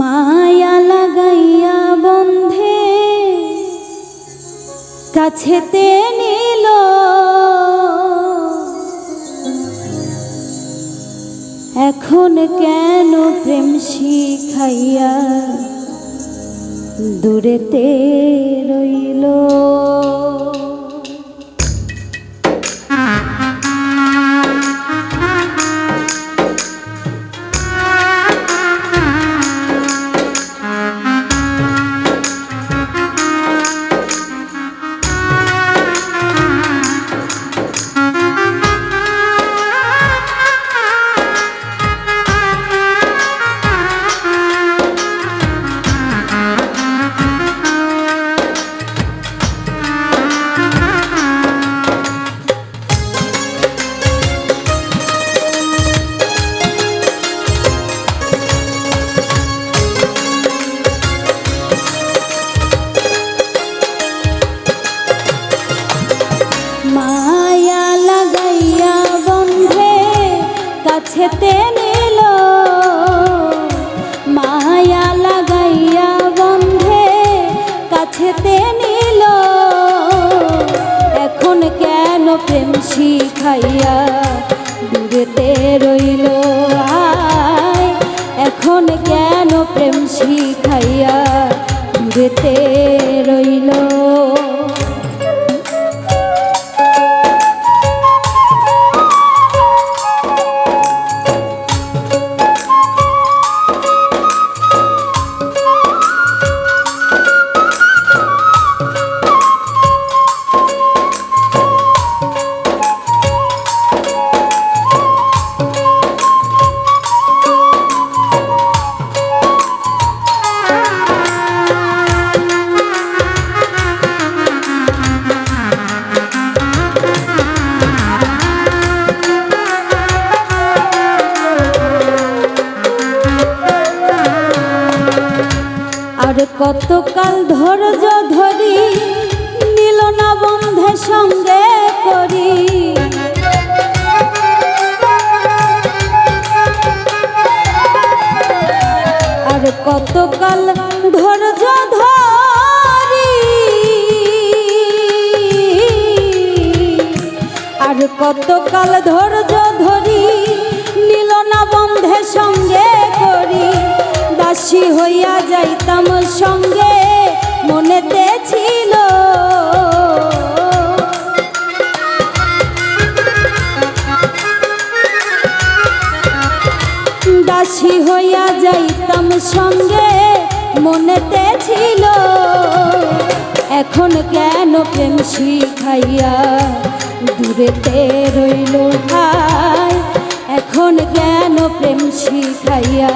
মায়া লাগাইয়া বন্ধে কাছেতে নিল এখন কেন প্রেম শিখাইয়া দূরেতে রইল? শিখাইয়া দূরেতে রইল আয়। এখন কেন প্রেম শিখাইয়া দূরেতে রইল? কতকাল ধৈর্য ধরি নিল না বন্ধে সঙ্গে করি। আর কতকাল ধৈর্য ধরি, আর কতকাল ধৈর্য ধরি নিল না বন্ধে সঙ্গে করি। দাসী হইয়া যাইতাম সঙ্গে, মনেতে ছিল। দাসী হইয়া যাইতাম সঙ্গে, মনেতে ছিল। এখন কেন প্রেম শিখাইয়া দূরেতে রইল ভাই এখন কেন প্রেম শিখাইয়া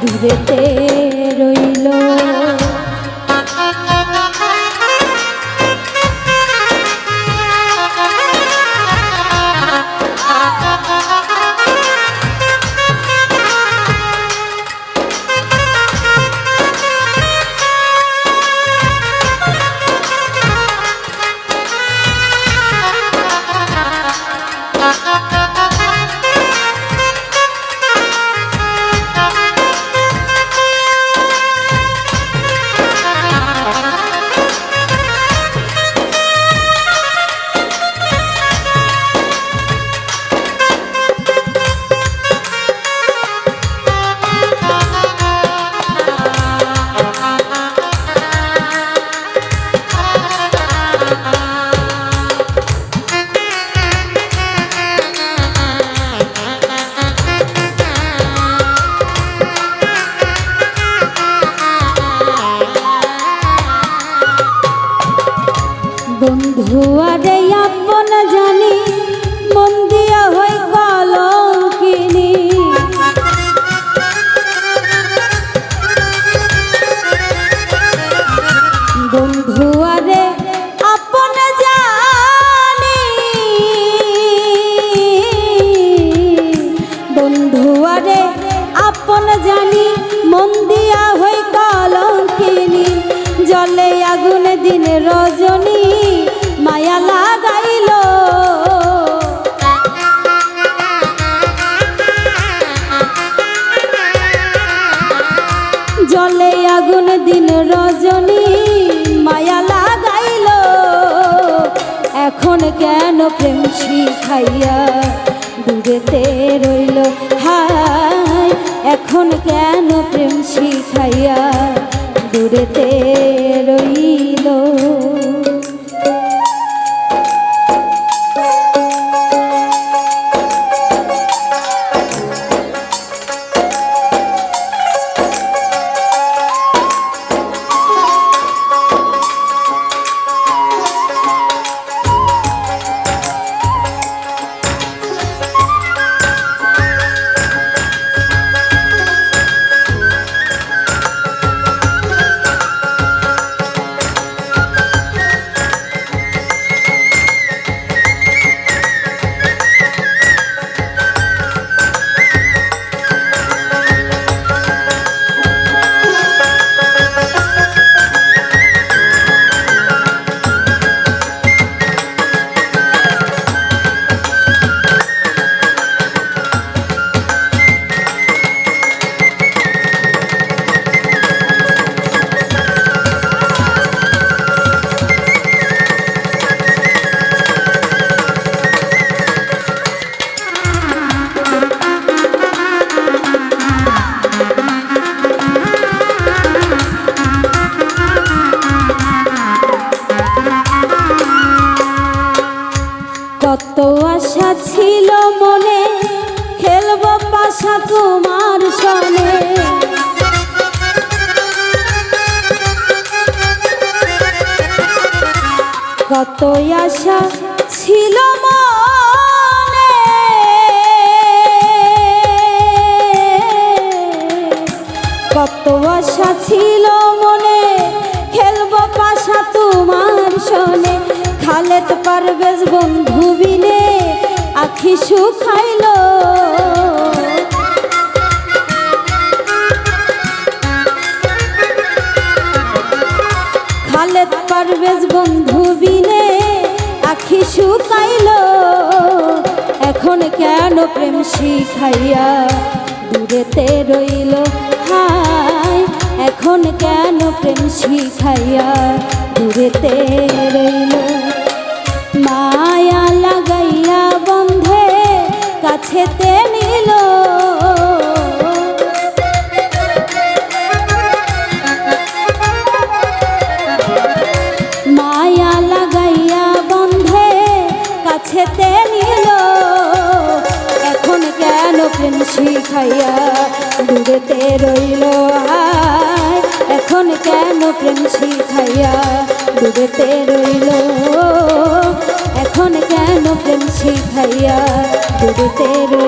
দূরেতে রইল। আরে আপন জানি, মন দিয়া হই কলঙ্কিনী। বন্ধু আরে আপন জানি, বন্ধু আরে আপন জানি, মন দিয়া হই কলঙ্কিনী। জলে আগুন দিন রজনী লাগাইল। জলে আগুন দিন রজনী, মায়া লাগাইল। এখন কেন প্রেম শিখাইয়া দূরেতে রইল? হায়, এখন কেন প্রেম শিখাইয়া দূরেতে রইল পাশা তোমার সনে কত আশা ছিল মনে। কত আশা ছিল মনে। খেলব পাশা তোমার সনে খালেত পারবেজ বন্ধু বিনে, আখি শুকাইল পারবেজ বন্ধু বিনে আখি শুকাইল। এখন কেন প্রেম শিখাইয়া দূরেতে রইল? হায়, এখন কেন প্রেম শিখাইয়া দূরেতে রইল? প্রেম খাইয়া, দূরেতে রইল আয়। এখন কেন প্রেম শিখাইয়া ডুবেতে রইল? এখন কেন প্রেম শিখাইয়া ডুবেতে রইল